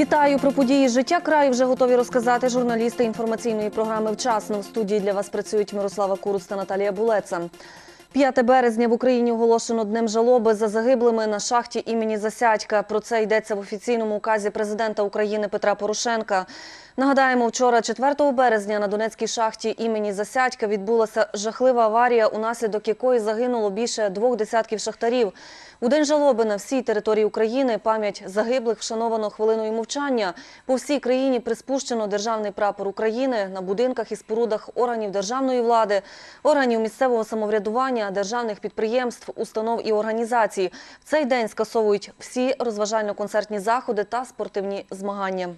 Вітаю про події життя краю. Вже готові розказати журналісти інформаційної програми Вчасно. В студії для вас працюють Мирослава Куруц та Наталія Булеца. 5 березня в Україні оголошено днем жалоби за загиблими на шахті імені Засядька. Про це йдеться в офіційному указі президента України Петра Порошенка. Нагадаємо, вчора, 4 березня, на Донецькій шахті імені Засядька відбулася жахлива аварія, унаслідок якої загинуло більше двох десятків шахтарів. У день жалоби на всій території України пам'ять загиблих вшановано хвилиною мовчання. По всій країні приспущено державний прапор України на будинках і спорудах органів державної влади, органів місцевого самоврядування, державних підприємств, установ і організацій. В цей день скасовують всі розважально-концертні заходи та спортивні змагання.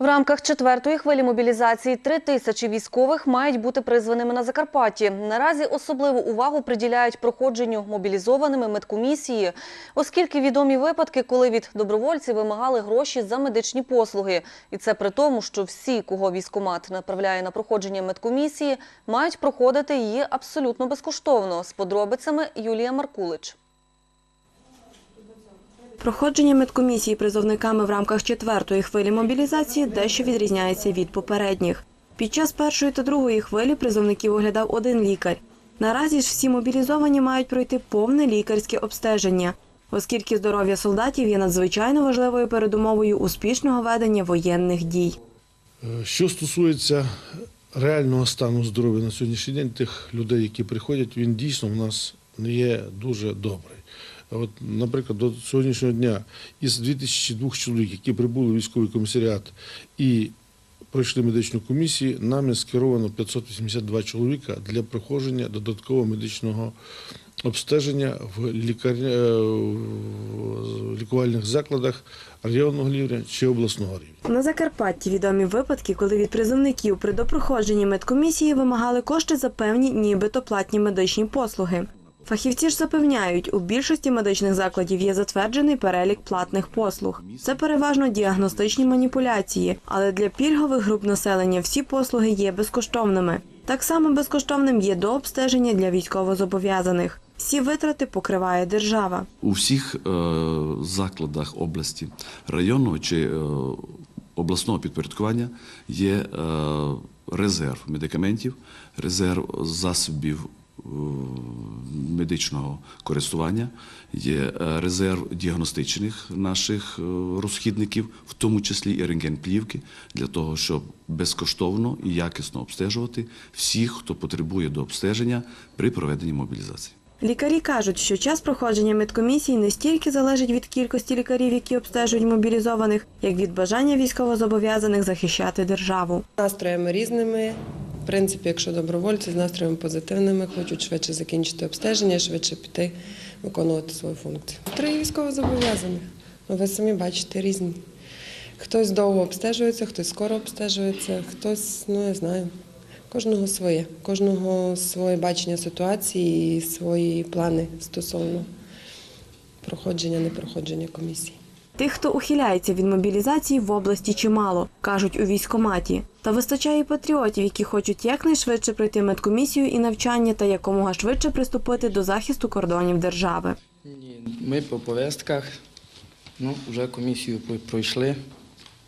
В рамках четвертої хвилі мобілізації три тисячі військових мають бути призваними на Закарпатті. Наразі особливу увагу приділяють проходженню мобілізованими медкомісії, оскільки відомі випадки, коли від добровольців вимагали гроші за медичні послуги. І це при тому, що всі, кого військомат направляє на проходження медкомісії, мають проходити її абсолютно безкоштовно. З подробицями Юлія Маркулич. Проходження медкомісії призовниками в рамках четвертої хвилі мобілізації дещо відрізняється від попередніх. Під час першої та другої хвилі призовників оглядав один лікар. Наразі ж всі мобілізовані мають пройти повне лікарське обстеження, оскільки здоров'я солдатів є надзвичайно важливою передумовою успішного ведення воєнних дій. Е, Що стосується реального стану здоров'я на сьогоднішній день, тих людей, які приходять, він дійсно в нас не є дуже добрий. От, наприклад, до сьогоднішнього дня із 2002 чоловік, які прибули в військовий комісаріат і пройшли медичну комісію, нами скеровано 582 чоловіка для проходження додаткового медичного обстеження в, лікар... е, в лікувальних закладах районного рівня чи обласного рівня. На Закарпатті відомі випадки, коли від призовників при допроходженні медкомісії вимагали кошти за певні нібито платні медичні послуги. Фахівці ж запевняють, у більшості медичних закладів є затверджений перелік платних послуг. Це переважно діагностичні маніпуляції, але для пільгових груп населення всі послуги є безкоштовними. Так само безкоштовним є дообстеження для військовозобов'язаних. Всі витрати покриває держава. У всіх е, закладах області районного чи е, обласного підпорядкування є е, резерв медикаментів, резерв засобів медичного користування, є е, резерв діагностичних наших е, розхідників, в тому числі і рентгенплівки, для того, щоб безкоштовно і якісно обстежувати всіх, хто потребує до обстеження при проведенні мобілізації. Лікарі кажуть, що час проходження медкомісії не стільки залежить від кількості лікарів, які обстежують мобілізованих, як від бажання військовозобов'язаних захищати державу. Настроями різними. Принципі, якщо добровольці з настроями позитивними, хочуть швидше закінчити обстеження, швидше піти виконувати свою функцію. Три військовозобов'язаних. Ну, ви самі бачите різні. Хтось довго обстежується, хтось скоро обстежується, хтось, ну я знаю, кожного своє, кожного своє бачення ситуації і свої плани стосовно проходження, непроходження комісії. Тих, хто ухиляється від мобілізації в області чимало, кажуть у військкоматі. Та вистачає патріотів, які хочуть якнайшвидше пройти медкомісію і навчання та якомога швидше приступити до захисту кордонів держави. Ми по повестках, ну, вже комісію пройшли.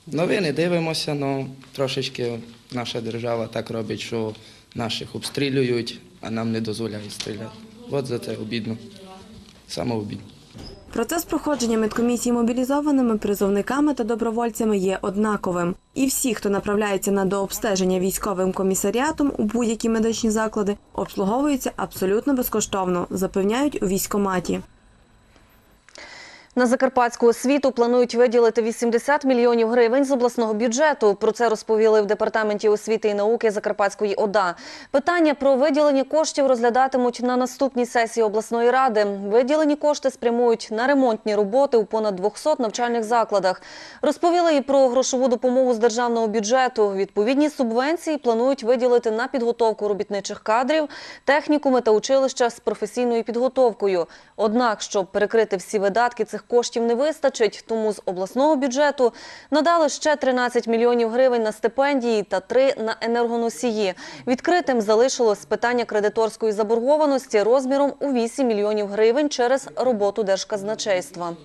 Новини дивимося, але трошечки наша держава так робить, що наших обстрілюють, а нам не дозволяють стріляти. От за це обідно. Саме обідно. Процес проходження медкомісії мобілізованими призовниками та добровольцями є однаковим. І всі, хто направляється на дообстеження військовим комісаріатом у будь-які медичні заклади, обслуговуються абсолютно безкоштовно, запевняють у військкоматі. На закарпатську освіту планують виділити 80 мільйонів гривень з обласного бюджету. Про це розповіли в департаменті освіти і науки Закарпатської ОДА. Питання про виділення коштів розглядатимуть на наступній сесії обласної ради. Виділені кошти спрямують на ремонтні роботи у понад 200 навчальних закладах. Розповіли і про грошову допомогу з державного бюджету. Відповідні субвенції планують виділити на підготовку робітничих кадрів, технікуми та училища з професійною підготовкою. Однак, щоб перекрити всі видатки цих цих коштів не вистачить, тому з обласного бюджету надали ще 13 мільйонів гривень на стипендії та 3 на енергоносії. Відкритим залишилось питання кредиторської заборгованості розміром у 8 мільйонів гривень через роботу держказначейства.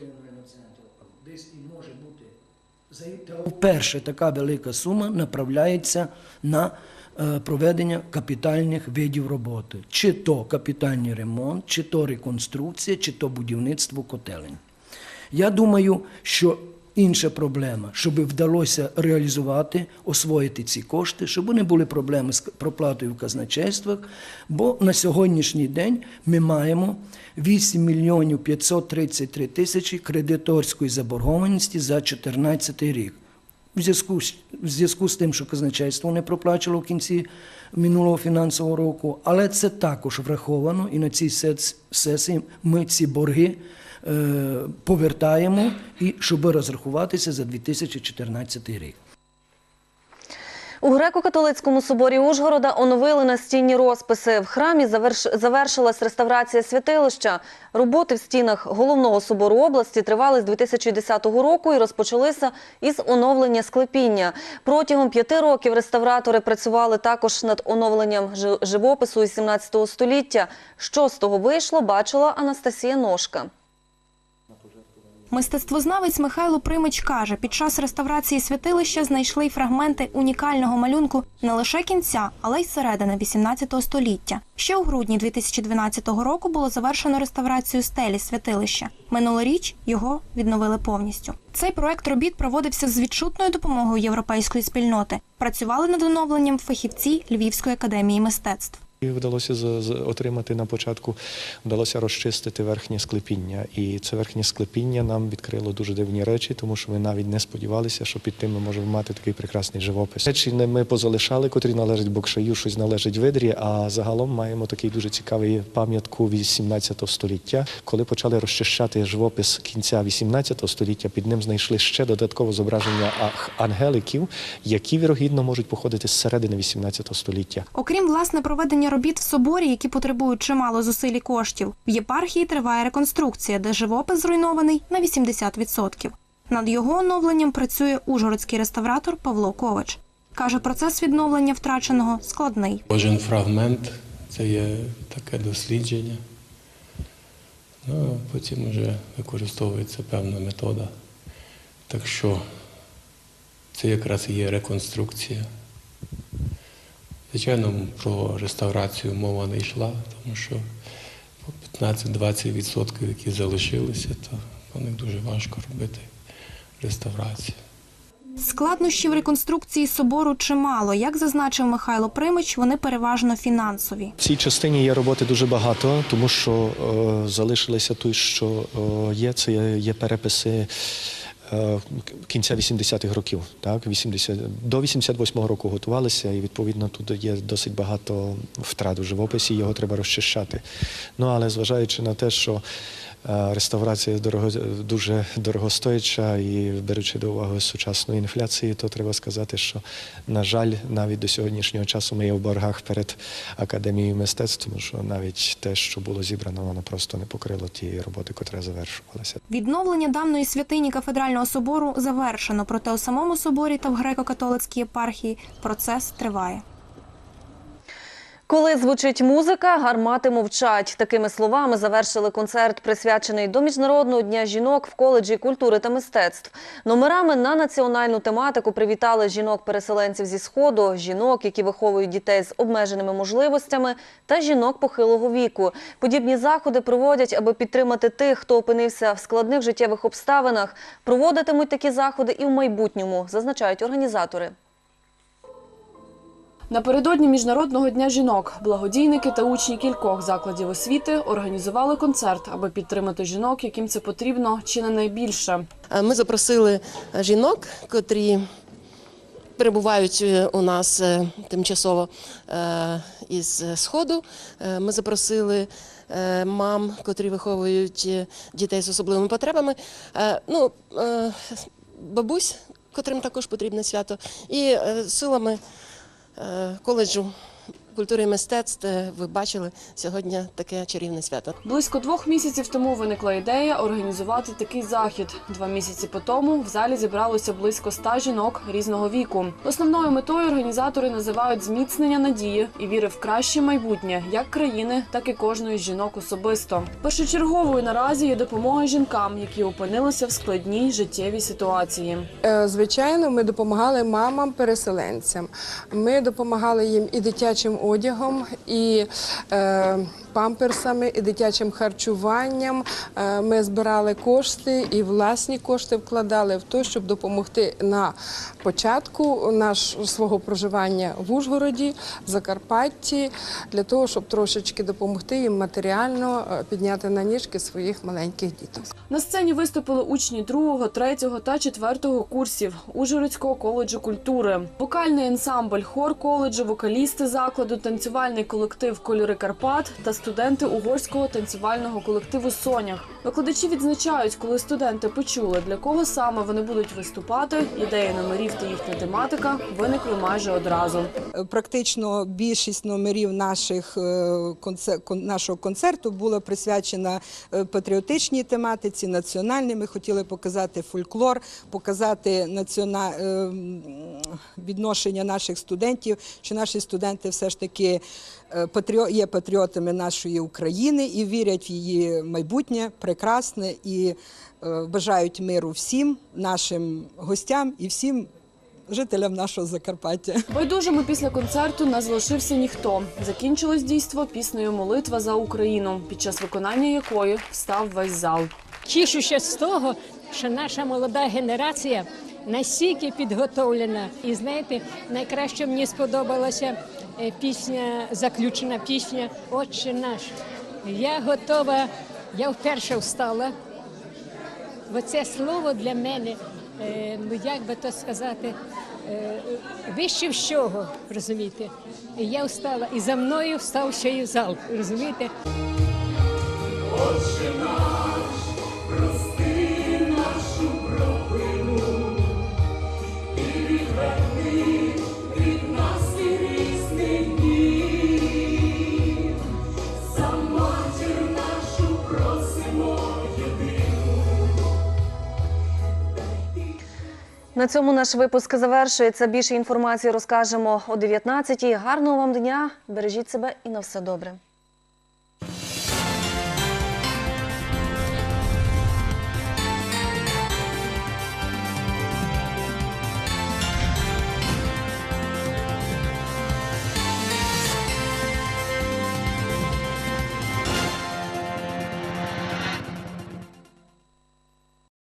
Вперше така велика сума направляється на е, проведення капітальних видів роботи. Чи то капітальний ремонт, чи то реконструкція, чи то будівництво котелень. Я думаю, що інша проблема, щоб вдалося реалізувати, освоїти ці кошти, щоб не були проблеми з проплатою в казначействах, бо на сьогоднішній день ми маємо 8 мільйонів 533 тисячі кредиторської заборгованості за 2014 рік. В зв'язку, в зв'язку з тим, що казначейство не проплачувало в кінці минулого фінансового року, але це також враховано, і на цій сесії ми ці борги повертаємо, і щоб розрахуватися за 2014 рік. У греко-католицькому соборі Ужгорода оновили настінні розписи. В храмі заверш... завершилась реставрація святилища. Роботи в стінах головного собору області тривали з 2010 року і розпочалися із оновлення склепіння. Протягом п'яти років реставратори працювали також над оновленням жи- живопису із 17 століття. Що з того вийшло, бачила Анастасія Ножка. Мистецтвознавець Михайло Примич каже, під час реставрації святилища знайшли й фрагменти унікального малюнку не лише кінця, але й середини 18 століття. Ще у грудні 2012 року було завершено реставрацію стелі святилища. Минулоріч його відновили повністю. Цей проект робіт проводився з відчутною допомогою європейської спільноти. Працювали над оновленням фахівці Львівської академії мистецтв. І вдалося отримати на початку, вдалося розчистити верхнє склепіння. І це верхнє склепіння нам відкрило дуже дивні речі, тому що ми навіть не сподівалися, що під тим ми можемо мати такий прекрасний живопис. Речі не ми позалишали, котрі належать Бокшаю, щось належить видрі. А загалом маємо такий дуже цікавий пам'ятку 18 століття. Коли почали розчищати живопис кінця 18 століття, під ним знайшли ще додаткове зображення ангеликів, які вірогідно можуть походити з середини 18 століття. Окрім власне проведення робіт в соборі, які потребують чимало зусиль і коштів, в єпархії триває реконструкція, де живопис зруйнований на 80%. Над його оновленням працює ужгородський реставратор Павло Ковач. Каже, процес відновлення втраченого складний. Кожен фрагмент це є таке дослідження. Ну, потім вже використовується певна метода. Так що це якраз і є реконструкція. Звичайно, про реставрацію мова не йшла, тому що по 15-20%, які залишилися, то по них дуже важко робити реставрацію. Складнощів реконструкції собору чимало. Як зазначив Михайло Примич, вони переважно фінансові. В цій частині є роботи дуже багато, тому що е, залишилися той, що е, є, це є, переписи кінця 80-х років. Так? 80, до 88-го року готувалися, і відповідно тут є досить багато втрат у живописі, його треба розчищати. Ну але зважаючи на те, що е, реставрація дорого, дуже дорогостояча і беручи до уваги сучасну інфляцію, то треба сказати, що, на жаль, навіть до сьогоднішнього часу ми є в боргах перед Академією мистецтв, тому що навіть те, що було зібрано, воно просто не покрило тієї роботи, котра завершувалася. Відновлення даної святині кафедрального собору завершено, проте у самому соборі та в греко-католицькій єпархії процес триває. Коли звучить музика, гармати мовчать. Такими словами завершили концерт, присвячений до Міжнародного дня жінок в коледжі культури та мистецтв. Номерами на національну тематику привітали жінок-переселенців зі сходу, жінок, які виховують дітей з обмеженими можливостями, та жінок похилого віку. Подібні заходи проводять, аби підтримати тих, хто опинився в складних життєвих обставинах. Проводитимуть такі заходи і в майбутньому, зазначають організатори. Напередодні Міжнародного дня жінок благодійники та учні кількох закладів освіти організували концерт, аби підтримати жінок, яким це потрібно чи не найбільше. Е, Ми запросили жінок, котрі перебувають е, у нас е, тимчасово із Сходу. Ми запросили мам, котрі виховують дітей з особливими потребами. Ну, бабусь, котрим також потрібне свято, і силами коледжу культури і мистецтв е, ви бачили сьогодні таке чарівне свято. Близько двох місяців тому виникла ідея організувати такий захід. Два місяці по тому в залі зібралося близько ста жінок різного віку. Основною метою організатори називають зміцнення надії і віри в краще майбутнє як країни, так і кожної з жінок особисто. Першочерговою наразі є допомога жінкам, які опинилися в складній життєвій ситуації. Е, Звичайно, ми допомагали мамам-переселенцям. Ми допомагали їм і дитячим одягом, і е, памперсами, і дитячим харчуванням. Е, ми збирали кошти і власні кошти вкладали в те, щоб допомогти на початку наш, свого проживання в Ужгороді, Закарпатті, для того, щоб трошечки допомогти їм матеріально е, підняти на ніжки своїх маленьких діток. На сцені виступили учні другого, третього та четвертого курсів Ужгородського коледжу культури, вокальний ансамбль, хор коледжу, вокалісти закладу, танцювальний колектив Кольори Карпат та студенти угорського танцювального колективу Сонях. Викладачі відзначають, коли студенти почули, для кого саме вони будуть виступати. Ідеї номерів та їхня тематика виникли майже одразу. Практично більшість номерів наших, е, нашого концерту була присвячена е, патріотичній тематиці, національній. Ми хотіли показати фольклор, показати націона... е, відношення наших студентів, що наші студенти все ж таки е, патріо- є патріотами нашої України і вірять в її майбутнє прекрасне і е, бажають миру всім нашим гостям і всім жителям нашого Закарпаття. Байдужими після концерту не залишився ніхто. Закінчилось дійство піснею Молитва за Україну, під час виконання якої встав весь зал. Тішуся з того, що наша молода генерація настільки підготовлена. І знаєте, найкраще мені сподобалася е, пісня, заключена пісня Отче наш. Я готова, я вперше встала. Бо це слово для мене, е, ну як би то сказати, е, вище всього, розумієте. Я встала, і за мною встав ще й зал, розумієте? На цьому наш випуск завершується. Більше інформації розкажемо о 19-й. Гарного вам дня, бережіть себе і на все добре.